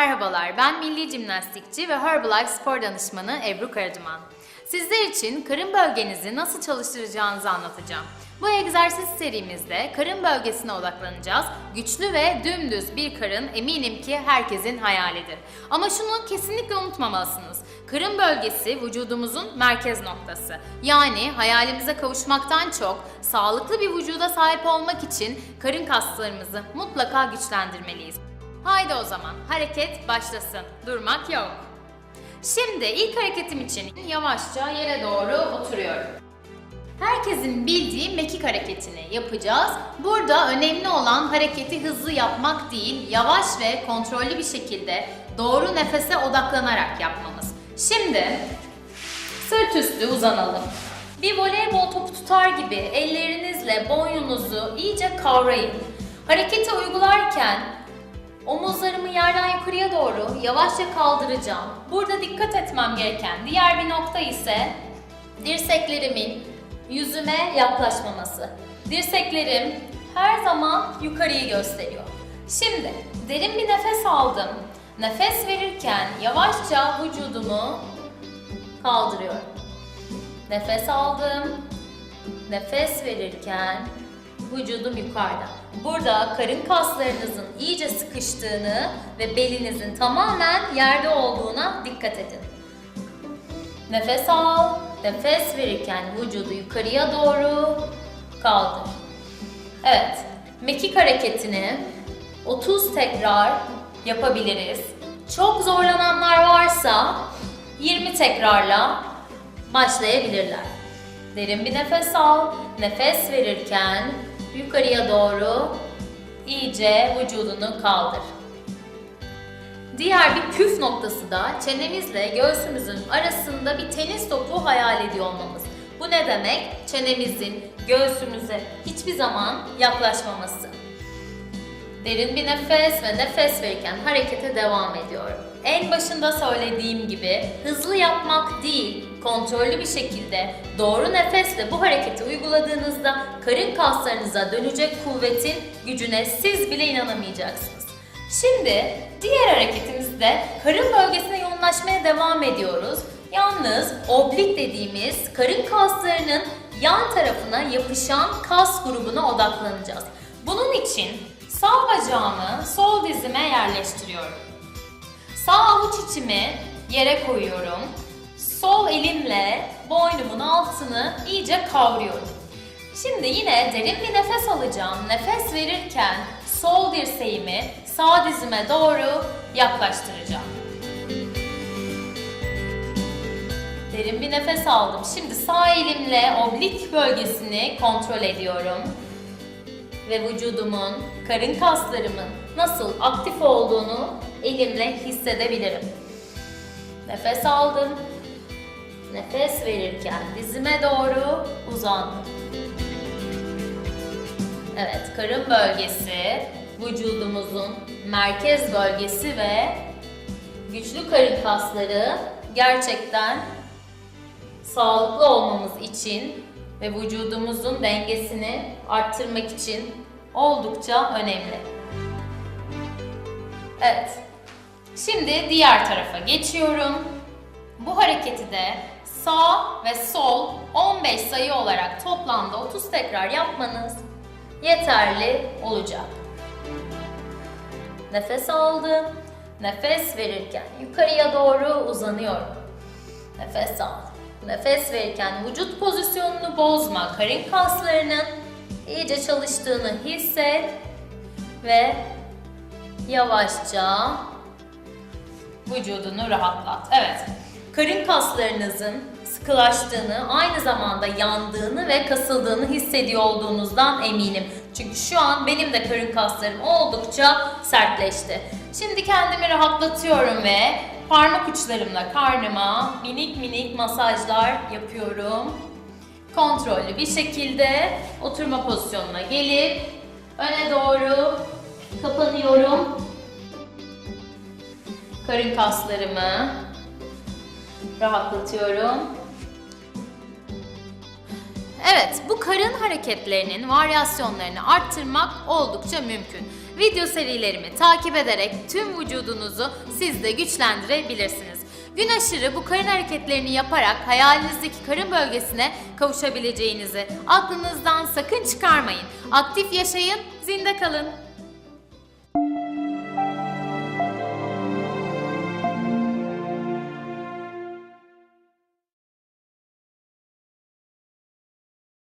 Merhabalar, ben milli jimnastikçi ve Herbalife spor danışmanı Ebru Karaduman. Sizler için karın bölgenizi nasıl çalıştıracağınızı anlatacağım. Bu egzersiz serimizde karın bölgesine odaklanacağız. Güçlü ve dümdüz bir karın eminim ki herkesin hayalidir. Ama şunu kesinlikle unutmamalısınız. Karın bölgesi vücudumuzun merkez noktası. Yani hayalimize kavuşmaktan çok sağlıklı bir vücuda sahip olmak için karın kaslarımızı mutlaka güçlendirmeliyiz. Haydi o zaman hareket başlasın. Durmak yok. Şimdi ilk hareketim için yavaşça yere doğru oturuyorum. Herkesin bildiği mekik hareketini yapacağız. Burada önemli olan hareketi hızlı yapmak değil, yavaş ve kontrollü bir şekilde doğru nefese odaklanarak yapmamız. Şimdi sırt üstü uzanalım. Bir voleybol topu tutar gibi ellerinizle boynunuzu iyice kavrayın. Hareketi uygularken Omuzlarımı yerden yukarıya doğru yavaşça kaldıracağım. Burada dikkat etmem gereken diğer bir nokta ise dirseklerimin yüzüme yaklaşmaması. Dirseklerim her zaman yukarıyı gösteriyor. Şimdi derin bir nefes aldım. Nefes verirken yavaşça vücudumu kaldırıyorum. Nefes aldım. Nefes verirken vücudum yukarıda. Burada karın kaslarınızın iyice sıkıştığını ve belinizin tamamen yerde olduğuna dikkat edin. Nefes al, nefes verirken vücudu yukarıya doğru kaldır. Evet, mekik hareketini 30 tekrar yapabiliriz. Çok zorlananlar varsa 20 tekrarla başlayabilirler. Derin bir nefes al. Nefes verirken yukarıya doğru iyice vücudunu kaldır. Diğer bir küf noktası da çenemizle göğsümüzün arasında bir tenis topu hayal ediyor olmamız. Bu ne demek? Çenemizin göğsümüze hiçbir zaman yaklaşmaması. Derin bir nefes ve nefes verirken harekete devam ediyorum. En başında söylediğim gibi hızlı yapmak değil, kontrollü bir şekilde doğru nefesle bu hareketi uyguladığınızda karın kaslarınıza dönecek kuvvetin gücüne siz bile inanamayacaksınız. Şimdi diğer hareketimizde karın bölgesine yoğunlaşmaya devam ediyoruz. Yalnız oblik dediğimiz karın kaslarının yan tarafına yapışan kas grubuna odaklanacağız. Bunun için sağ bacağımı sol dizime yerleştiriyorum. Sağ avuç içimi yere koyuyorum. Sol elimle boynumun altını iyice kavruyorum. Şimdi yine derin bir nefes alacağım. Nefes verirken sol dirseğimi sağ dizime doğru yaklaştıracağım. Derin bir nefes aldım. Şimdi sağ elimle oblik bölgesini kontrol ediyorum. Ve vücudumun, karın kaslarımın nasıl aktif olduğunu elimle hissedebilirim. Nefes aldım. Nefes verirken dizime doğru uzandım. Evet, karın bölgesi vücudumuzun merkez bölgesi ve güçlü karın kasları gerçekten sağlıklı olmamız için ve vücudumuzun dengesini arttırmak için oldukça önemli. Evet. Şimdi diğer tarafa geçiyorum. Bu hareketi de sağ ve sol 15 sayı olarak toplamda 30 tekrar yapmanız yeterli olacak. Nefes aldım. Nefes verirken yukarıya doğru uzanıyorum. Nefes al. Nefes verirken vücut pozisyonunu bozma. Karın kaslarının iyice çalıştığını hisset ve yavaşça vücudunu rahatlat. Evet. Karın kaslarınızın sıkılaştığını, aynı zamanda yandığını ve kasıldığını hissediyor olduğunuzdan eminim. Çünkü şu an benim de karın kaslarım oldukça sertleşti. Şimdi kendimi rahatlatıyorum ve parmak uçlarımla karnıma minik minik masajlar yapıyorum. Kontrollü bir şekilde oturma pozisyonuna gelip öne doğru kapanıyorum. Karın kaslarımı rahatlatıyorum. Evet, bu karın hareketlerinin varyasyonlarını arttırmak oldukça mümkün. Video serilerimi takip ederek tüm vücudunuzu siz de güçlendirebilirsiniz. Gün aşırı bu karın hareketlerini yaparak hayalinizdeki karın bölgesine kavuşabileceğinizi aklınızdan sakın çıkarmayın. Aktif yaşayın, zinde kalın.